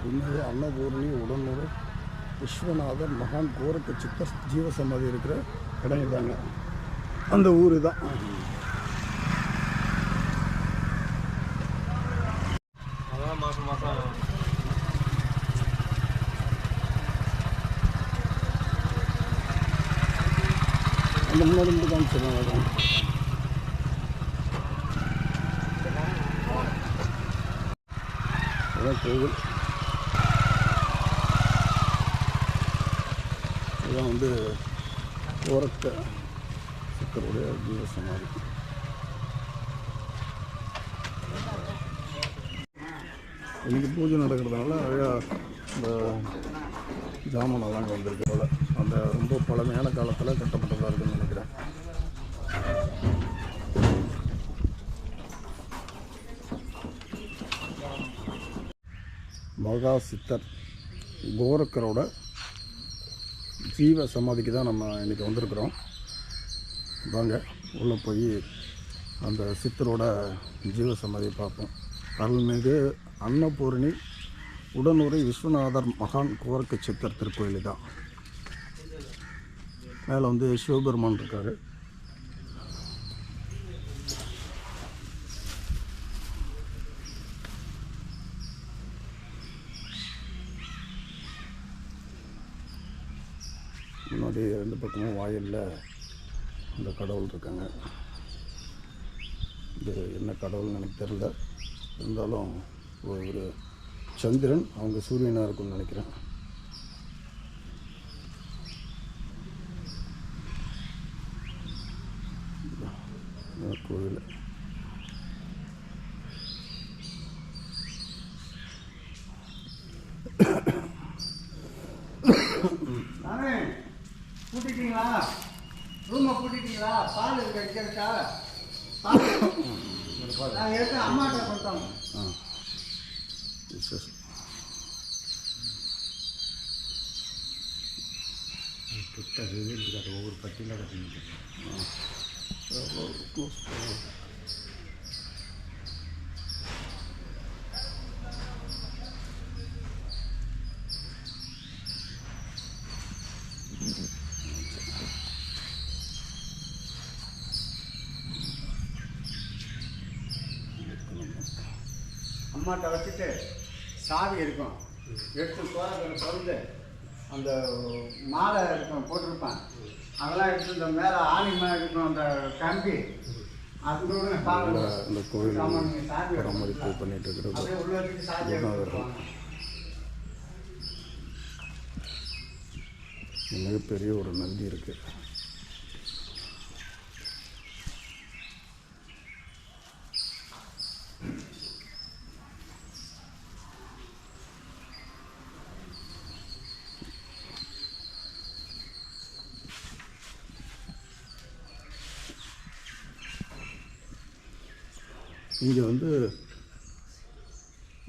அருள்மிகு அன்னபூர்ணி உடனுறு விஸ்வநாதர் மகான் கோரக்க சித்த ஜீவசமாதி இருக்கிற இடம் இதாங்க. அந்த ஊர் தான் அதான் மாதம் மாதம் அந்த முன்னாடி மட்டும் காமிச்சிடலாம் அதான் அதான் கோவில் இதுதான் வந்து கோரக்க சித்தருடைய ஜீவசமாதி இன்னைக்கு பூஜை நடக்கிறதுனால நிறையா இந்த ஜாமானெல்லாம் அங்கே வந்திருக்கு போல். அந்த ரொம்ப பழமையான காலத்தில் கட்டப்பட்டதாக இருக்குன்னு நினைக்கிறேன். மகா சித்தர் கோரக்கரோட சீவ சமாதிக்கு தான் நம்ம இன்றைக்கி வந்திருக்கிறோம். வாங்க உள்ளே போய் அந்த சித்தரோட ஜீவ சமாதியை பார்ப்போம். அருள்மிகு அன்னபூரணி உடனுரை விஸ்வநாதர் மகான் கோரக்க சித்தர் திருக்கோயில் தான். மேலே வந்து சிவபெருமான் இருக்கார். முன்னாடி ரெண்டு பக்கமும் வாயிலில் அந்த கடவுள் இருக்காங்க. இது என்ன கடவுள்னு எனக்கு தெரில இருந்தாலும் ஒரு சந்திரன் அவங்க சூரியனாக இருக்கும்னு நினைக்கிறேன். கோவில். பால் நான் எடுத்து அம்மாட்ட கொடுத்தோம். கிட்ட ஒவ்வொரு பட்டியில் கட்டிட்டு அம்மாட்ட வச்சுட்டு சாவி இருக்கும். எடுத்து சோழர்கள் திறந்து அந்த மாலை இருக்கும் போட்டிருப்பேன். அதெல்லாம் எடுத்து இந்த மேலே ஆணி மேலே இருக்கும் அந்த கம்பி. இந்த சாவி பராமரிப்பு. பண்ணிட்டு இருக்கிறது. மிகப்பெரிய ஒரு நந்தி இருக்கு. இங்கே வந்து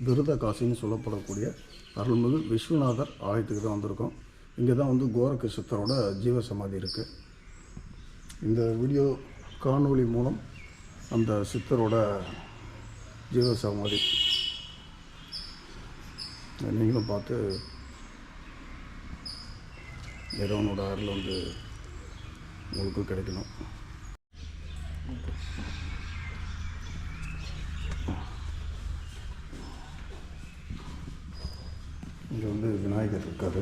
விருத காசின்னு சொல்லப்படக்கூடிய அருள்மிகு விஸ்வநாதர் ஆலயத்துக்கு தான் வந்திருக்கோம். இங்கே தான் வந்து கோரகிருஷ்ணத்தரோட சித்தரோட ஜீவ சமாதி இருக்குது இந்த வீடியோ காணொளி மூலம் அந்த சித்தரோட ஜீவ சமாதி நீங்களும் பார்த்து இறைவனோட அருள் வந்து உங்களுக்கு கிடைக்கணும். இங்கே வந்து விநாயகர் இருக்கார்.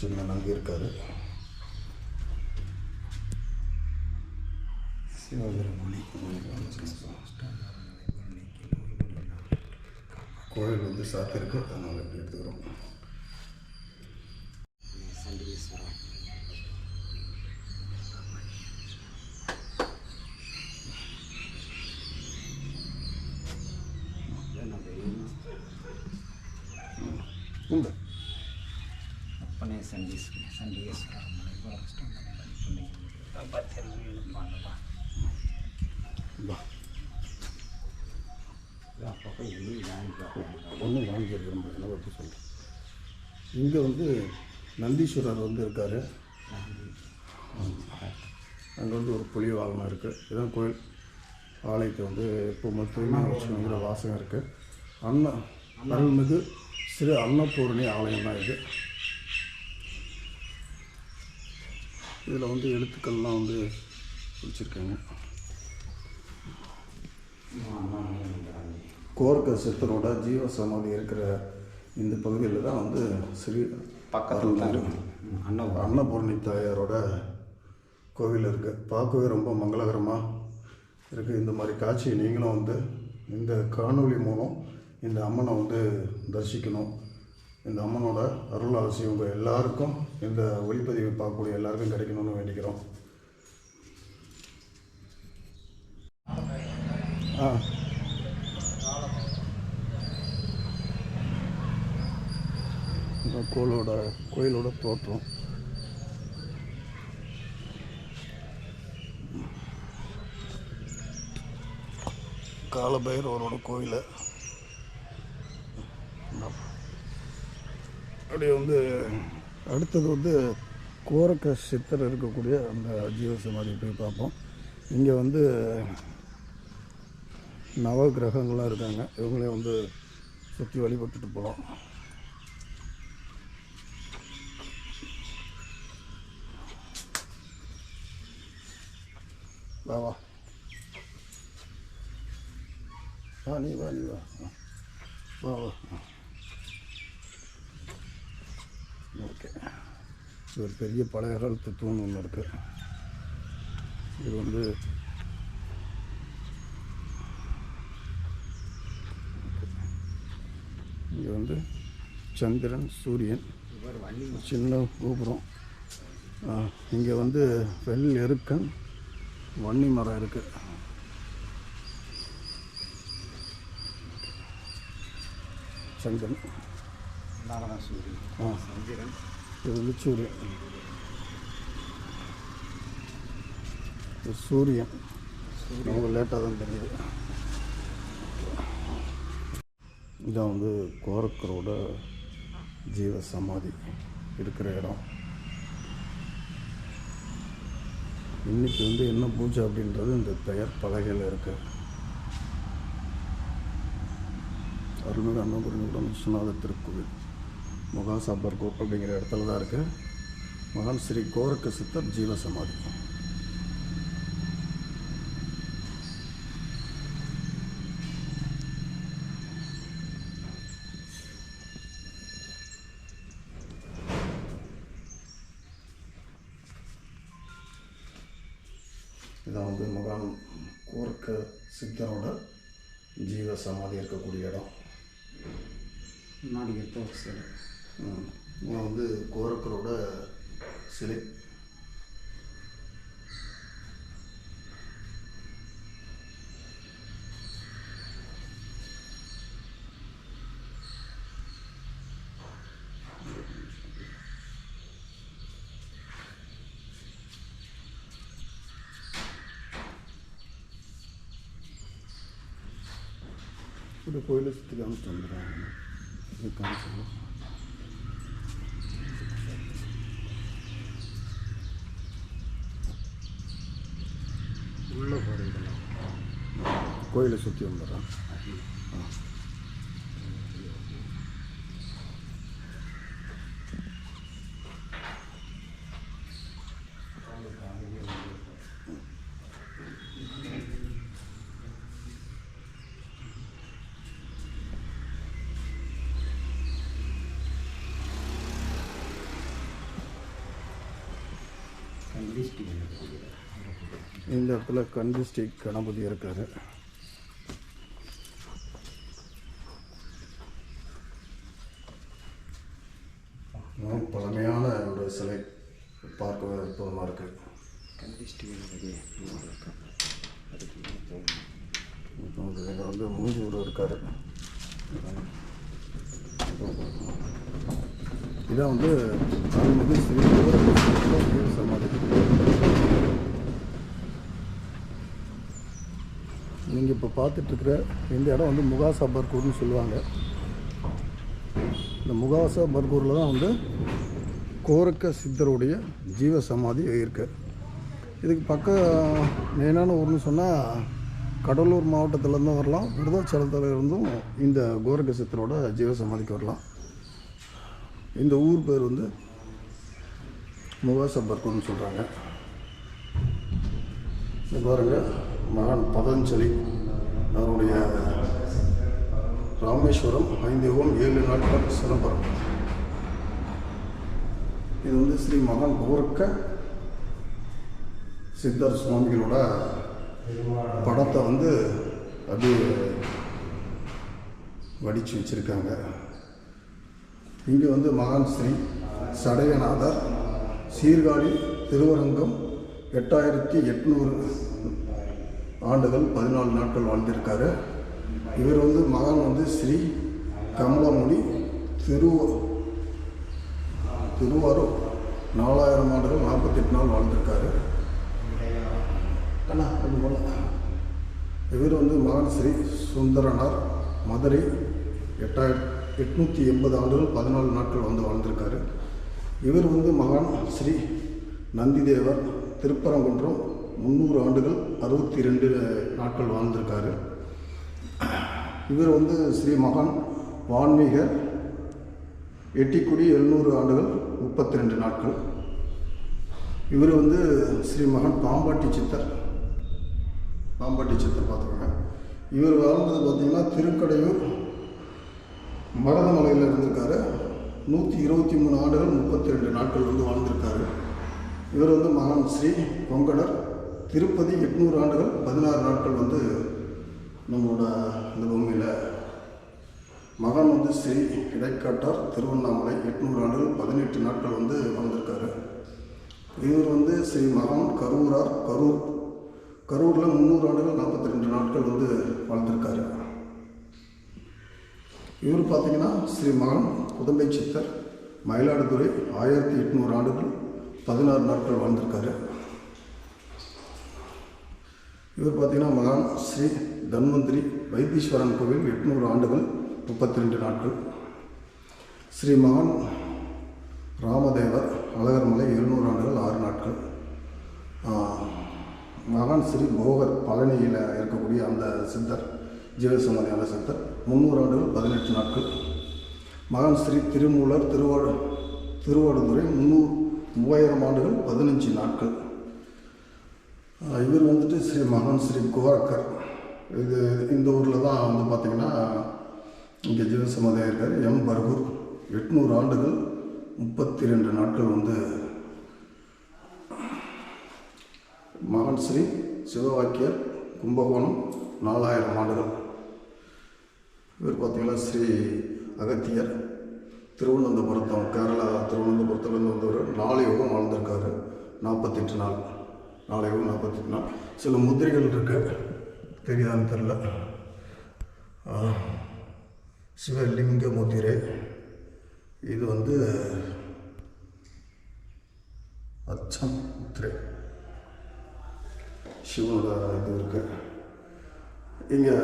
சின்ன நம்பி இருக்கார். சிவபெருமணி கோயில் வந்து சாத்திருக்கு அதனால் எடுத்துக்கிறோம். ஒன்றும் வாங்கியிருக்கிறோம் என்ன பற்றி சொல்கிறேன் இங்கே வந்து நந்தீஸ்வரர் வந்து இருக்கார் அங்கே வந்து ஒரு புளிய வாகனம் இருக்குது இதுதான் கோயில் ஆலயத்தை வந்து எப்போவுமே தூய்மையாக வாசகம் இருக்குது அன்ன அருள்மிகு ஸ்ரீ அன்னபூரணி ஆலயம் தான் இது இதில் வந்து எழுத்துக்கள்லாம் வந்து வச்சுருக்காங்க கோர்க்க சித்தரோட ஜீவ சமாதி இருக்கிற இந்த பகுதியில் தான் வந்து ஸ்ரீ பக்கத்தில் தான் அண்ணன் அன்னபூர்ணி. தாயாரோட கோவில் இருக்குது பார்க்கவே ரொம்ப மங்களகரமாக இருக்குது இந்த மாதிரி காட்சியை நீங்களும் வந்து இந்த காணொளி மூலம் இந்த அம்மனை வந்து தரிசிக்கணும். இந்த அம்மனோட அருள் அவசியம் உங்கள் எல்லாருக்கும் இந்த ஒளிப்பதிவை பார்க்கக்கூடிய எல்லாருக்கும் கிடைக்கணும்னு வேண்டிக்கிறோம். ஆ. இந்த கோயிலோட கோயிலோட தோற்றம். காலபைரவரோட கோயில். அப்படியே வந்து அடுத்தது வந்து கோரக்க சித்தர் இருக்கக்கூடிய அந்த ஜீவசமாதி போய் பார்ப்போம். இங்கே வந்து நவ இருக்காங்க. இவங்களே வந்து சுற்றி வழிபட்டுட்டு போகலாம். வா வா வா நீ வா நீ வா வா வா ஓகே இது ஒரு பெரிய பழைய காலத்து தூண் ஒன்று இருக்கு இது வந்து இங்கே வந்து சந்திரன் சூரியன் சின்ன கோபுரம் இங்கே வந்து வெள் எருக்கன் வன்னி மரம் இருக்கு. சந்திரன் நாகனா சூரியன் ஆ. சந்திரன். இது சூரியன் இது சூரியன். நமக்கு லேட்டாக தான் தெரியுது. இதான் வந்து கோரக்கரோட ஜீவ சமாதி இருக்கிற இடம். இன்றைக்கி வந்து என்ன பூஜை அப்படின்றது இந்த பெயர் பலகையில் இருக்கு. அருள்மிகு அன்னபுரியுடன் விஸ்வநாத திருக்கோவில் முகாசாபர் கோப் அப்படிங்கிற இடத்துல தான் இருக்குது மகான் ஸ்ரீ கோரக்க சித்தர் ஜீவ ஜீவ சமாதி இருக்கக்கூடிய இடம். ஒரு சிலை. வந்து கோரக்கரோட சிலை. இந்த கோயிலை சுற்றி காமிச்சிட்டு வந்துடுறாங்க இது காமிச்சிடலாம் உள்ளே போகிறதுலாம் கோயிலை சுற்றி வந்துடுறான் கண்டிஸ்டி இந்த இடத்துல கண்டி ஸ்ட்ரீட் கணபதி இருக்காரு. பழமையான ஒரு சிலை பார்க்கவே அற்புதமாக இருக்குது இப்போ வந்து வந்து மூஞ்சூர் இருக்காரு. இதான் வந்து ஸ்ரீ சமாதி நீங்கள் இப்போ பார்த்துட்ருக்கிற இந்த இடம் வந்து முகாசா பர்கூர்னு சொல்லுவாங்க. இந்த முகாசா பர்கூரில் தான் வந்து கோரக்க சித்தருடைய ஜீவ சமாதி இருக்கு. இதுக்கு பக்கம் மெயினான ஊர்னு சொன்னால் கடலூர் மாவட்டத்திலேருந்து வரலாம். விருதாச்சலத்தில் இருந்தும் இந்த கோரக்க சித்தரோட ஜீவசமாதிக்கு வரலாம். இந்த ஊர் பேர் வந்து முகாசப்பர்க்குன்னு சொல்கிறாங்க பாருங்கள் மகான் பதஞ்சலி. அதனுடைய ராமேஸ்வரம் ஐந்து யுகம் ஏழு நாட்கள் சிதம்பரம். இது வந்து ஸ்ரீ மகான் கோரக்க சித்தர் சுவாமிகளோட படத்தை வந்து அப்படியே வடித்து வச்சுருக்காங்க. இங்கே வந்து மகான் ஸ்ரீ சடையநாதர் சீர்காழி திருவரங்கம் எட்டாயிரத்தி எட்நூறு ஆண்டுகள் பதினாலு நாட்கள் வாழ்ந்திருக்காரு. இவர் வந்து மகான் வந்து ஸ்ரீ கமலமொழி திரு திருவாரூர். நாலாயிரம் ஆண்டுகள் நாற்பத்தெட்டு நாள் வாழ்ந்திருக்காரு. அண்ணா போல இவர் வந்து மகான் ஸ்ரீ சுந்தரனார் மதுரை. எட்டாயிரத்தி எட்நூற்றி எண்பது ஆண்டுகள் பதினாலு நாட்கள் வந்து வாழ்ந்திருக்காரு. இவர் வந்து மகான் ஸ்ரீ நந்திதேவர் திருப்பரங்குன்றம். முந்நூறு ஆண்டுகள் அறுபத்தி ரெண்டு நாட்கள் வாழ்ந்திருக்காரு. இவர் வந்து ஸ்ரீ மகான் வான்மீகர் எட்டிக்குடி எழுநூறு ஆண்டுகள் முப்பத்தி ரெண்டு நாட்கள். இவர் வந்து ஸ்ரீ மகன் பாம்பாட்டி சித்தர். பாம்பாட்டி சித்தர் பார்த்துக்கோங்க. இவர் வாழ்ந்தது பார்த்திங்கன்னா திருக்கடையூர் மரதமலையில் இருந்திருக்காரு. நூற்றி இருபத்தி மூணு ஆண்டுகள் முப்பத்தி ரெண்டு நாட்கள் வந்து வாழ்ந்திருக்காரு. இவர் வந்து மகான் ஸ்ரீ கொங்கடர் திருப்பதி எட்நூறு ஆண்டுகள் பதினாறு நாட்கள் வந்து நம்மளோட இந்த பூமியில் மகன் வந்து ஸ்ரீ இடைக்காட்டார் திருவண்ணாமலை. எட்நூறு ஆண்டுகள் பதினெட்டு நாட்கள் வந்து வாழ்ந்திருக்காரு. இவர் வந்து ஸ்ரீ மகன் கரூரார் கரூர். கரூரில் முந்நூறு ஆண்டுகள் நாற்பத்தி ரெண்டு நாட்கள் வந்து வாழ்ந்திருக்காரு. இவர் பார்த்தீங்கன்னா ஸ்ரீ மகன் புதம்பை சித்தர் மயிலாடுதுறை ஆயிரத்தி எட்நூறு ஆண்டுகள் பதினாறு நாட்கள் வாழ்ந்திருக்காரு. இவர் பார்த்தீங்கன்னா மகான் ஸ்ரீ தன்வந்திரி வைத்தீஸ்வரன் கோவில் எட்நூறு ஆண்டுகள் முப்பத்தி ரெண்டு நாட்கள். ஸ்ரீ மகான் ராமதேவர் அழகர்மலை எழுநூறு ஆண்டுகள் ஆறு நாட்கள். மகான் ஸ்ரீ போகர் பழனியில் இருக்கக்கூடிய அந்த சித்தர் ஜீவசமாதியான சித்தர் முந்நூறு ஆண்டுகள் பதினெட்டு நாட்கள். மகான் ஸ்ரீ திருமூலர் திருவாடு திருவாடுதுறை முந்நூறு மூவாயிரம் ஆண்டுகள் பதினஞ்சு நாட்கள். இவர் வந்துட்டு ஸ்ரீ மகன் ஸ்ரீ கோரக்கர். இது இந்த ஊரில் தான் வந்து பார்த்திங்கன்னா இங்கே ஜீவசமாதியாக இருக்கார். எம். பர்கூர். எட்நூறு ஆண்டுகள் முப்பத்தி ரெண்டு நாட்கள் வந்து மகன் ஸ்ரீ சிவவாக்கியர் கும்பகோணம் நாலாயிரம் ஆண்டுகள். இவர் பார்த்திங்கன்னா ஸ்ரீ அகத்தியர். திருவனந்தபுரத்தம் கேரளா திருவனந்தபுரத்துலேருந்து வந்தவர். நாலு யோகம் வாழ்ந்திருக்காரு. நாற்பத்தெட்டு நாள். நாலு யுகம் நாள் சில முத்திரைகள் இருக்கு. தெரியாதுன்னு தெரில சிவலிங்க முத்திரை இது வந்து அச்சம் முத்திரை சிவனோட இது இருக்கு. இங்கே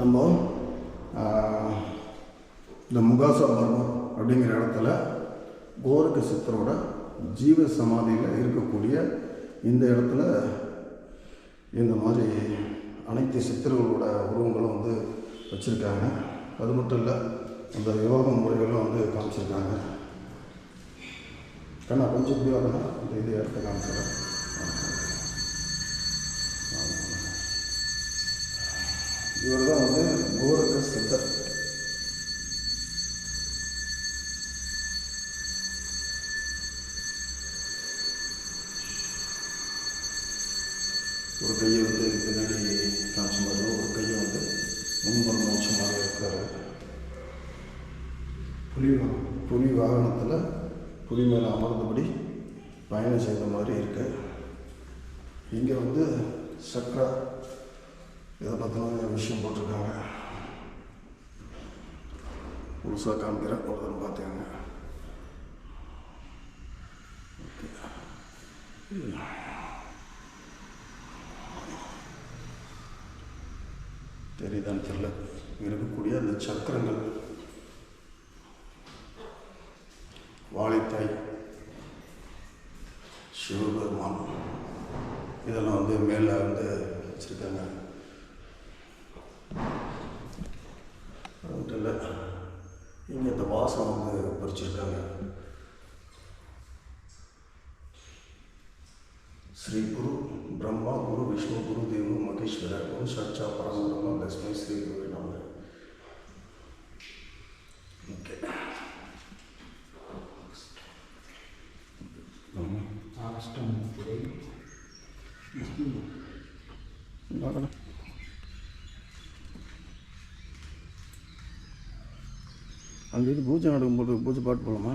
நம்ம இந்த முகாசா மர்மம் அப்படிங்கிற இடத்துல கோரக சித்தரோட ஜீவ சமாதியில் இருக்கக்கூடிய இந்த இடத்துல இந்த மாதிரி அனைத்து சித்தர்களோட உருவங்களும் வந்து வச்சுருக்காங்க. அது மட்டும் இல்லை அந்த யோக முறைகளும் வந்து காமிச்சிருக்காங்க. கண்ணா கொஞ்சம் இப்படி வரணும் இந்த இது இடத்த காமிச்சிடறேன் இவர் தான் வந்து கோரக சித்தர் ஒரு கையை வந்து பின்னாடி காமிச்ச மாதிரி ஒரு கையை வந்து முன்புறம் வச்ச மாதிரி இருக்காரு புலி வா- புலி வாகனத்தில் புலி மேலே அமர்ந்தபடி பயணம் செய்த மாதிரி இருக்கு இங்கே வந்து சக்கரா இதை பற்றின விஷயம் போட்டிருக்காங்க. முழுசாக காமிக்கிறேன் ஒரு பார்த்தேங்க. பார்த்துக்கோங்க தெரியுதான்னு தெரியல. இருக்கக்கூடிய அந்த சக்கரங்கள். வாழைத்தாய். சிவபெருமான். இதெல்லாம் வந்து மேலே வந்து வச்சுருக்காங்க. வாசம் வந்து பறிச்சிருக்காங்க ஸ்ரீ குரு பிரம்மா குரு விஷ்ணு குரு தேவு மகேஸ்வர குரு சச்சா பரம்பிரம்மா தஸ்மை ஸ்ரீ குரு நம அங்கே இது பூஜை நடக்கும்போது பூஜை பாட்டு போகலாமா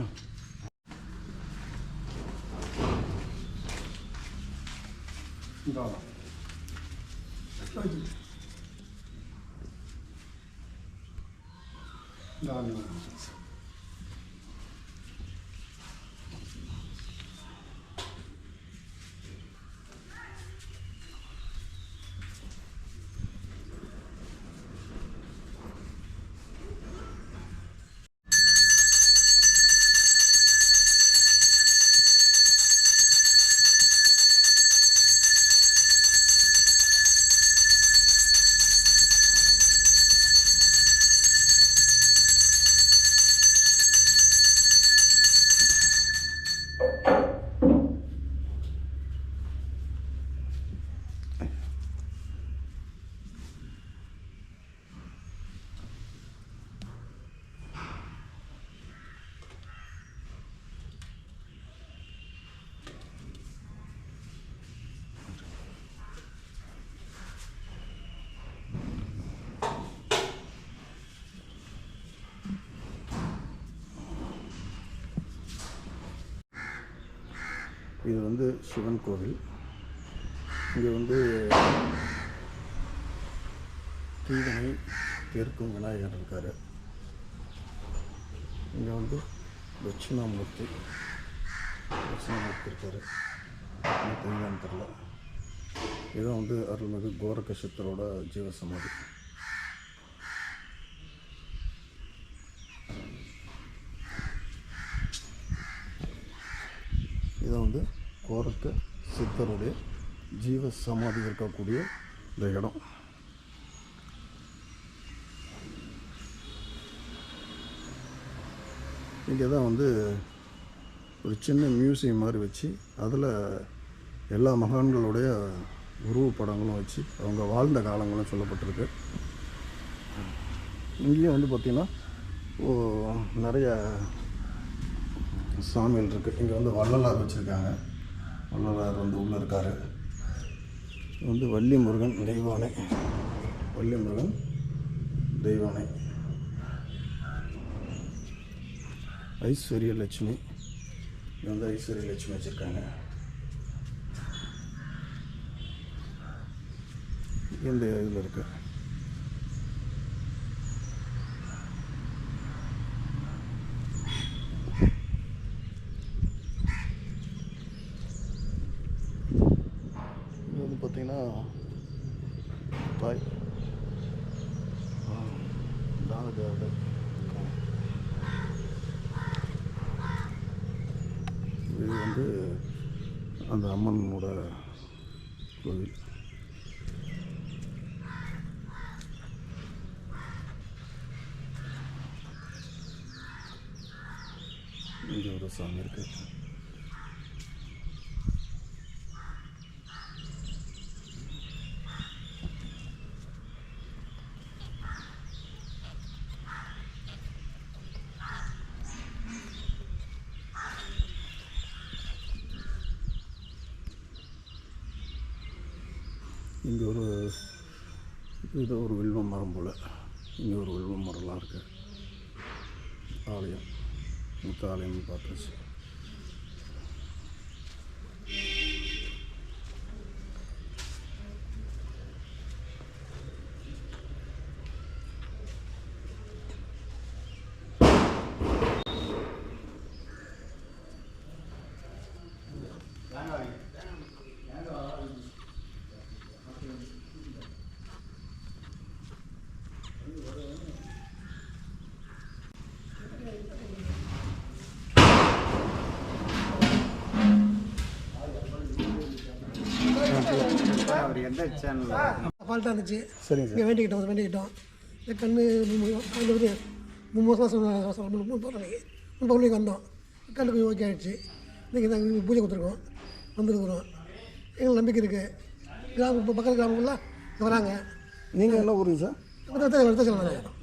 இது வந்து சிவன் கோவில். இங்கே வந்து தீவனை தெற்கும் விநாயகர் இருக்கார். இங்கே வந்து தட்சிணாமூர்த்தி தட்சிணாமூர்த்தி இருக்கார். தெரியாமல் தெரில இதான் வந்து அருள்மிகு கோரகசித்தரோட ஜீவசமாதி. இதை வந்து கோரக்க சித்தருடைய ஜீவ சமாதி இருக்கக்கூடிய இந்த இடம். இங்கே தான் வந்து ஒரு சின்ன மியூசியம் மாதிரி வச்சு அதில் எல்லா மகான்களுடைய உருவப்படங்களும் வச்சு அவங்க வாழ்ந்த காலங்களும் சொல்லப்பட்டிருக்கு. இங்கேயும் வந்து பார்த்திங்கன்னா ஓ நிறைய சாமிகள் இருக்குது இங்கே வந்து வள்ளலார் வச்சுருக்காங்க. வள்ளலார் வந்து உள்ளே இருக்கார். வந்து வள்ளி முருகன் தெய்வானை. வள்ளி முருகன் தெய்வானை. ஐஸ்வர்ய லட்சுமி. இது வந்து ஐஸ்வர்ய லட்சுமி வச்சுருக்காங்க. இந்த இதில் இருக்குது இது வந்து பார்த்தீங்கன்னா தாய் ஆ, தானதேவதை இது வந்து அந்த அம்மனோட கோவில். இங்கே ஒரு சாமி இருக்கு இங்கே ஒரு இது ஒரு வில்வ மரம் போல் இங்கே ஒரு வில்வ மரம்லாம் இருக்குது ஆலயம் மொத்த ஆலயம் எந்த சேனல் ஃபால்ட்டாக இருந்துச்சு சரிங்க இங்கே வேண்டிக்கிட்டோம் வேண்டிக்கிட்டோம் இந்த கண்ணு வந்து மூணு மாதம் மாதம் மூணு பௌர்ணமிக்கு மூணு பௌர்ணமிக்கு வந்தோம் கண்ணுக்கு ஓகே ஆகிடுச்சு இன்றைக்கி நாங்கள் பூஜை கொடுத்துருக்கோம் வந்துருக்குறோம் எங்களுக்கு நம்பிக்கை இருக்குது கிராமம் இப்போ பக்கத்து கிராமங்கள்லாம் வராங்க நீங்கள் என்ன ஊருங்க சார்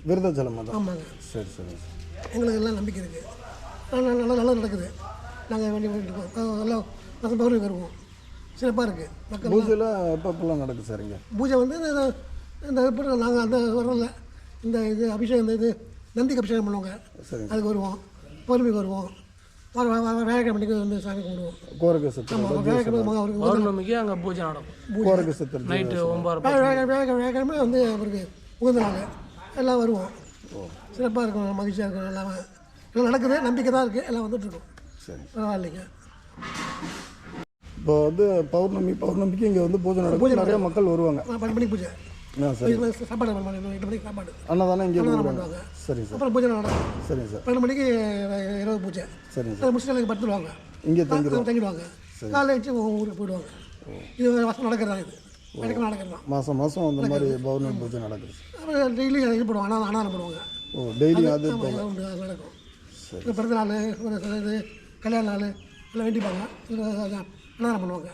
விருதாச்சலமா தான் ஆமாங்க சரி சரி எங்களுக்கு எல்லாம் நம்பிக்கை இருக்குது நல்லா நல்லா நல்லா நடக்குது நாங்கள் வேண்டி வேண்டிட்டு இருக்கோம் நல்லா மாதம் பௌர்ணமி வருவோம் சிறப்பாக இருக்குது மக்கள் பூஜையில் எப்பப்பெல்லாம் நடக்குது சார் இங்கே. பூஜை வந்து இந்த நாங்கள் அந்த வரல இந்த இது அபிஷேகம் இந்த இது நந்திக்கு அபிஷேகம் பண்ணுவாங்க. சரிங்க அதுக்கு வருவோம். பௌர்ணமிக்கு வருவோம். வார வார வார வேலைக்கிழமைக்கு வந்து சாமி கும்பிடுவோம். கோரக சித்தர் ஆமாம் வேலைக்கிழமை அவருக்கு பௌர்ணமிக்கு அங்கே பூஜை நடக்கும். கோரக சித்தர் நைட்டு வேலைக்கிழமை வேலைக்கிழமை வந்து அவருக்கு உகந்த நாள் எல்லாம் வருவோம். சிறப்பாக இருக்கும் மகிழ்ச்சியாக இருக்கும் எல்லாம் எல்லாம் நடக்குது. நம்பிக்கை தான் இருக்குது எல்லாம் வந்துட்டுருக்கோம் சரி. பரவாயில்லைங்க. இப்போ வந்து பௌர்ணமி பௌர்ணமிக்கு இங்கே வந்து பூஜை நடக்கும். நிறைய மக்கள் வருவாங்க. பத்து மணிக்கு பூஜை. சாப்பாடு எட்டு மணிக்கு சாப்பாடு. அன்னதானம் இங்கே பண்ணுவாங்க. சார் அப்புறம் பூஜை நடக்கும். சார் பன்னெண்டு மணிக்கு இரவு பூஜை. சார் முடிச்சுட்டு படுத்துடுவாங்க இங்கே தங்கிடுவோம் தங்கிடுவாங்க. காலைல வச்சு ஊருக்கு போயிடுவாங்க. இது வருஷம் நடக்கிறதா இது. மாதம் மாதம் அந்த மாதிரி பௌர்ணமி பூஜை நடக்குது. டெய்லி இது போடுவாங்க. அனாதை அனாதம் போடுவாங்க. ஓ டெய்லி அது நடக்கும். பிறந்த நாள் கல்யாண நாள் எல்லாம் வேண்டிப்பாங்க. அனாதம் பண்ணுவாங்க.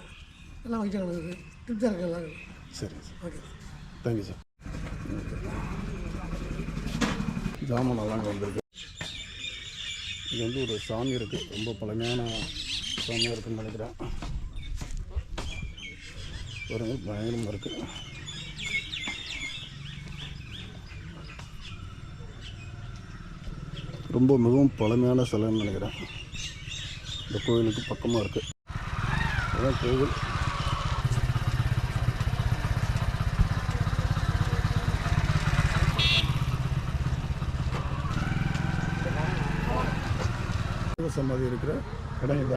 எல்லாம் வச்சு நடக்குது திருப்தியாக இருக்குது எல்லாம் சரிங்க சார் ஓகே தேங்க்யூ சார் ஜாமான் எல்லாம் வந்திருக்கு. இது வந்து ஒரு சாமி இருக்குது ரொம்ப பழமையான சாமியாக இருக்குன்னு நினைக்கிறேன். பாருங்க பயங்கரமாக இருக்குது ரொம்ப மிகவும் பழமையான சிலைன்னு நினைக்கிறேன். இந்த கோயிலுக்கு பக்கமாக இருக்குது அதான் கோவில். சமாதி இருக்கிற இடம்